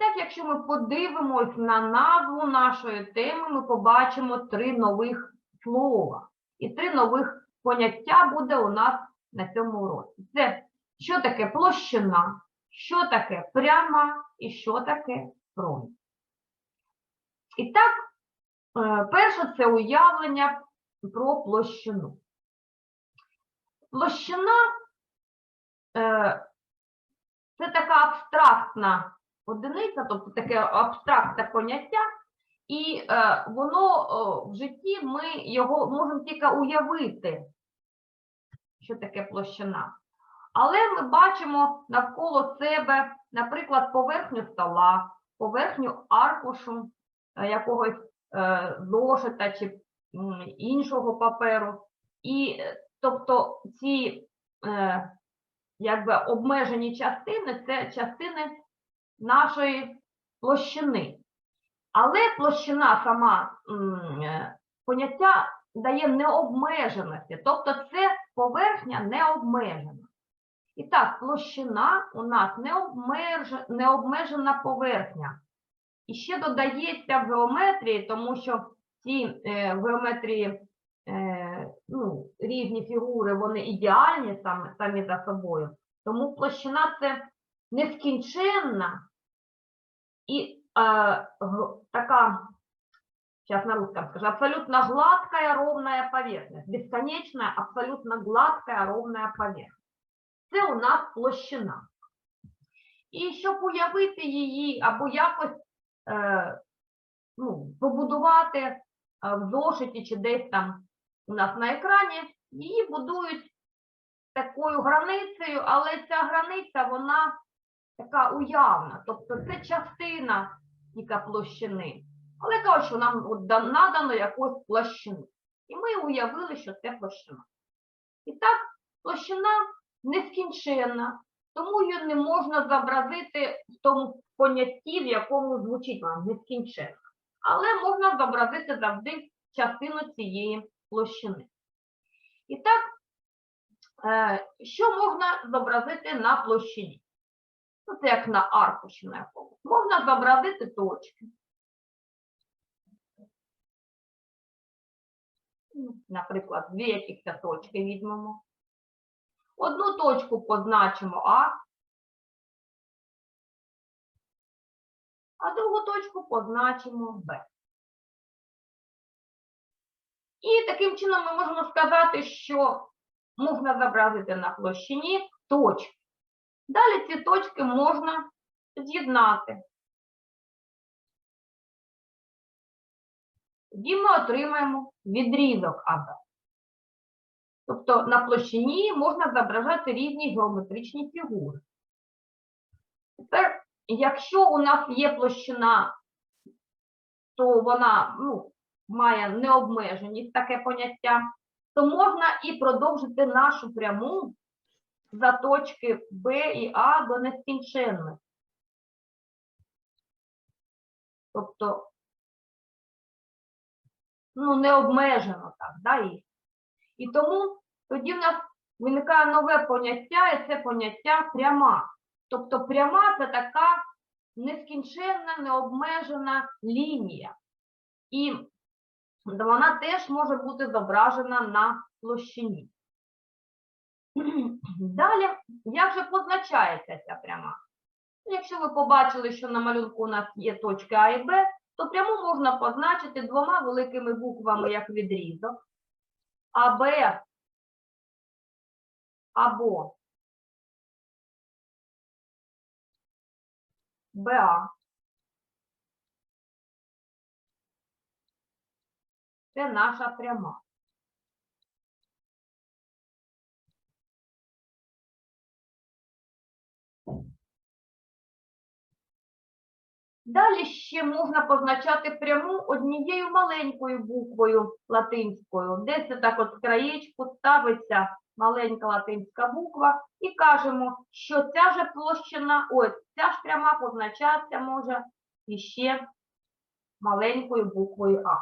так, якщо ми подивимось на назву нашої теми, ми побачимо три нових слова. І три нових поняття буде у нас на цьому уроці. Це що таке площина, що таке пряма і що таке фронт. І так, е, перше це уявлення про площину. Площина е, це така абстрактна одиниця, тобто таке абстрактне поняття, і е, воно е, в житті ми його можемо тільки уявити, що таке площина. Але ми бачимо навколо себе, наприклад, поверхню стола, поверхню аркушу е, якогось е, зошита чи іншого паперу. І е, тобто ці е, якби обмежені частини це частини нашої площини. Але площина сама е, поняття дає необмеженості, тобто це поверхня необмежена. І так, площина у нас необмеж- необмежена поверхня. І ще додається в геометрії, тому що ці е, в геометрії е, ну, різні фігури, вони ідеальні самі, самі за собою. Тому площина це нескінченна і е, г- така, сейчас на русском скажу, абсолютно гладкая ровная поверхность. Бесконечная, абсолютно гладкая ровная поверхность. Це у нас площина. І щоб уявити її або якось е, ну, побудувати е, в зошиті чи десь там у нас на екрані, її будують такою границею, але ця границя, вона така уявна, тобто це частина тільки площини. Але кажуть, що нам надано якусь площину. І ми уявили, що це площина. І так, площина нескінченна, тому її не можна зобразити в тому понятті, в якому звучить вона нескінченна. Але можна зобразити завжди частину цієї площини. І так, е, що можна зобразити на площині? Це як на аркуші на якомусь. Можна зобразити точки. Ну, Наприклад, дві якихось точки візьмемо. Одну точку позначимо А, а другу точку позначимо Б. І таким чином ми можемо сказати, що можна зобразити на площині точки. Далі ці точки можна з'єднати. Тоді ми отримаємо відрізок АБ. Тобто на площині можна зображати різні геометричні фігури. Тепер, якщо у нас є площина, то вона ну, має необмеженість таке поняття, то можна і продовжити нашу пряму за точки Б і А до нескінченності. Тобто, ну, не обмежено так, да, їх. І тому тоді в нас виникає нове поняття, і це поняття пряма. Тобто пряма це така нескінченна, необмежена лінія. І вона теж може бути зображена на площині. Далі, як же позначається ця пряма? Ну, Якщо ви побачили, що на малюнку у нас є точки А і Б, то пряму можна позначити двома великими буквами як відрізок. АБ або БА. Це наша пряма. Далі ще можна позначати пряму однією маленькою буквою латинською. Це так от краєчку ставиться маленька латинська буква і кажемо, що ця же площина, ось ця ж пряма позначатися може іще маленькою буквою А.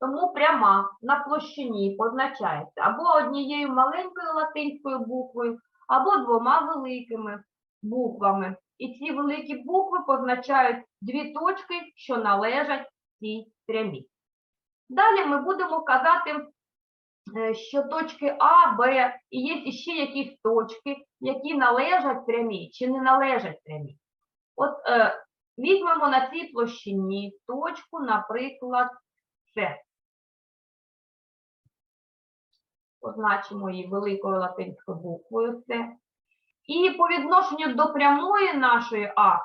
Тому пряма на площині позначається або однією маленькою латинською буквою, або двома великими буквами і ці великі букви позначають дві точки, що належать цій прямій. Далі ми будемо казати, е, що точки А, Б і є ще якісь точки, які належать прямій чи не належать прямій. От е, візьмемо на цій площині точку, наприклад, С. Позначимо її великою латинською буквою С. І по відношенню до прямої нашої А,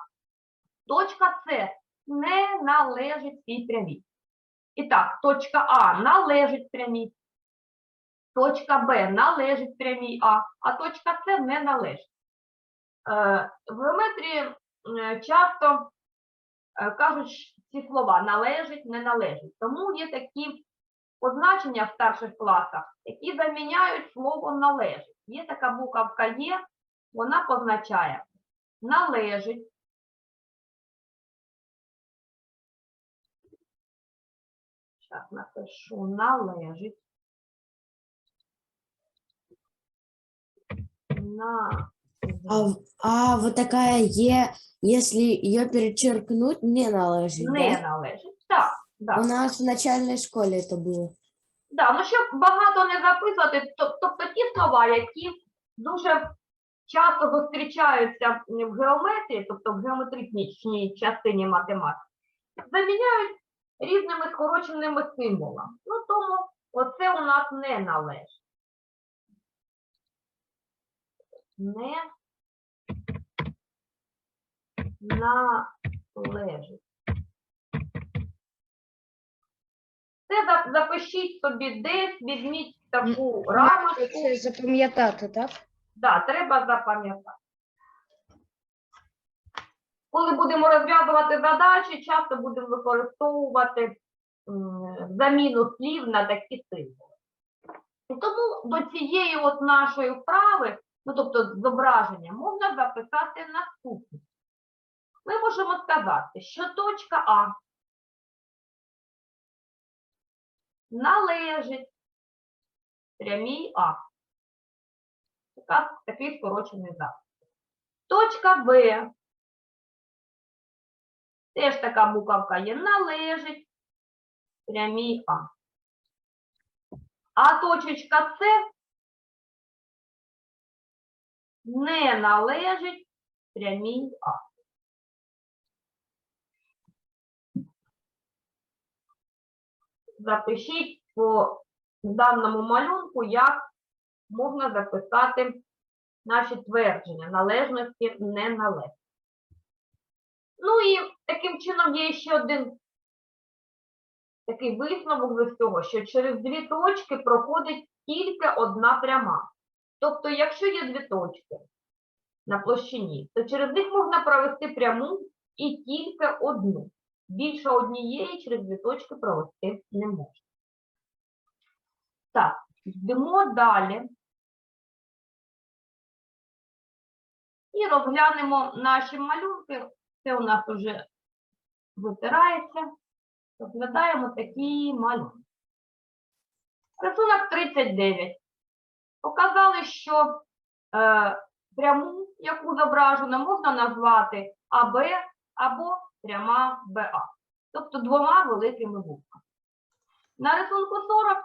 точка С не належить цій прямій. І так, точка А належить прямій, точка Б належить прямій А, а точка С не належить. Е, В геометрії е, часто е, кажуть ці слова належить, не належить. Тому є такі позначення в старших класах, які заміняють слово належить. Є така буковка Є, вона позначає належить. Зараз напишу належить. На А, а вот такая Е, если ее перечеркнуть, не належит, не да? належить. Так, так. У нас в начальной школе это было. Да, ну щоб багато не записувати, тобто ті слова, які дуже часто зустрічаються в геометрії, тобто в геометричній частині математики, заміняють різними скороченими символами. Ну тому оце у нас не належить. Не належить. Це запишіть собі десь, візьміть таку рамочку. Це запам'ятати, так? Да, треба запам'ятати. Коли будемо розв'язувати задачі, часто будемо використовувати заміну слів на такі символи. Тому до цієї от нашої вправи, ну тобто зображення, можна записати наступне. Ми можемо сказати, що точка А належить прямій А. Така, такий скорочений запис. Точка Б. Теж така буковка є, належить прямій А. А точечка С не належить прямій А. Запишіть по даному малюнку, як можна записати наші твердження належності, неналежності. Ну і таким чином є ще один такий висновок з цього, що через дві точки проходить тільки одна пряма. Тобто, якщо є дві точки на площині, то через них можна провести пряму і тільки одну. Більше однієї через дві точки провести не можна. Так, йдемо далі. І розглянемо наші малюнки. Це у нас вже витирається. Розглядаємо такі малюнки. Рисунок 39. Показали, що е, пряму, яку зображено, можна назвати АБ або пряма БА. Тобто двома великими буквами. На рисунку 40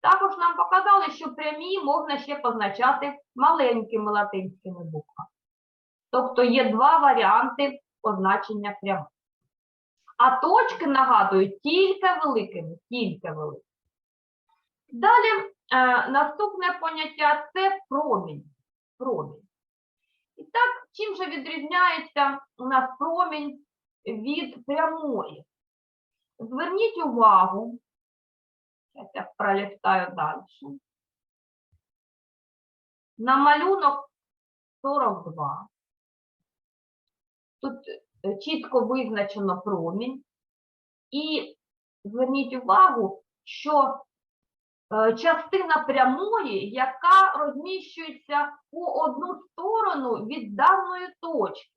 також нам показали, що прямі можна ще позначати маленькими латинськими буквами. Тобто є два варіанти позначення прямих. А точки нагадують тільки великими, тільки великими. Далі е, наступне поняття це промінь. промінь. І так, чим же відрізняється у нас промінь від прямої? Зверніть увагу, Зараз я пролистаю далі. На малюнок 42. Тут е, чітко визначено промінь. І зверніть увагу, що е, частина прямої, яка розміщується по одну сторону від даної точки.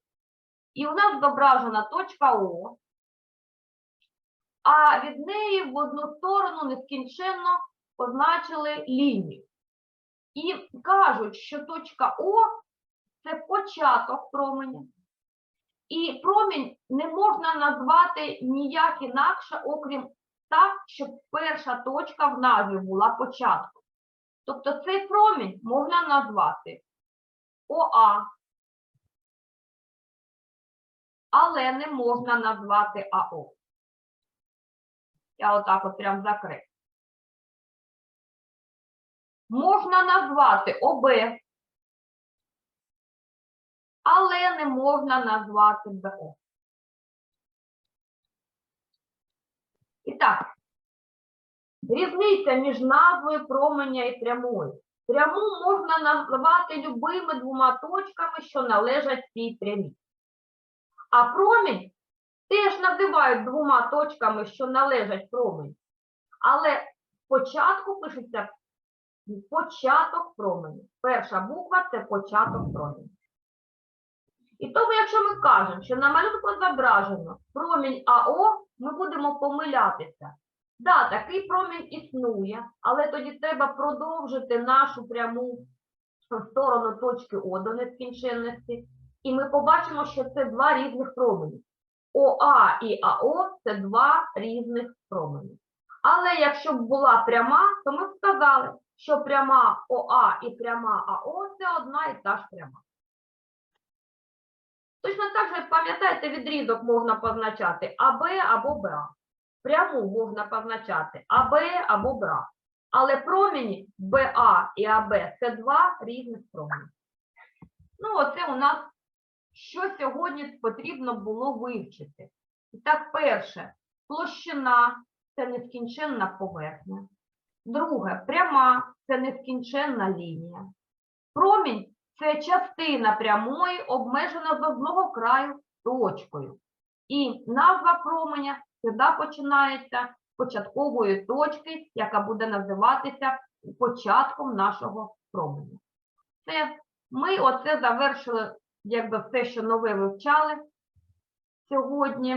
І у нас зображена точка О, а від неї в одну сторону нескінченно позначили лінію. І кажуть, що точка О це початок променя, промінь не можна назвати ніяк інакше, окрім так, щоб перша точка в назві була початком. Тобто цей промінь можна назвати ОА, але не можна назвати АО. Я отак от прям закрив. Можна назвати ОБ, але не можна назвати БО. І так, різниця між назвою променя і прямою. Пряму можна назвати любими двома точками, що належать цій прямій. А промінь теж називають двома точками, що належать промені. Але спочатку пишеться початок променю. Перша буква це початок променю. І тому, якщо ми кажемо, що на малюнку зображено промінь АО, ми будемо помилятися. Да, такий промінь існує, але тоді треба продовжити нашу пряму сторону точки О до нескінченності, і ми побачимо, що це два різних промені. ОА і АО це два різних промені. Але якщо б була пряма, то ми б сказали, що пряма ОА і пряма АО це одна і та ж пряма. Точно так же, пам'ятаєте, відрізок можна позначати АБ або БА. Пряму можна позначати АБ або БА. Але промені БА і АБ це два різних промені. Ну, оце у нас що сьогодні потрібно було вивчити. І так, перше, площина це нескінченна поверхня. Друге, пряма це нескінченна лінія. Промінь це частина прямої, обмежена з одного краю точкою. І назва променя завжди починається з початкової точки, яка буде називатися початком нашого променя. Це ми оце завершили якби все, що нове вивчали сьогодні.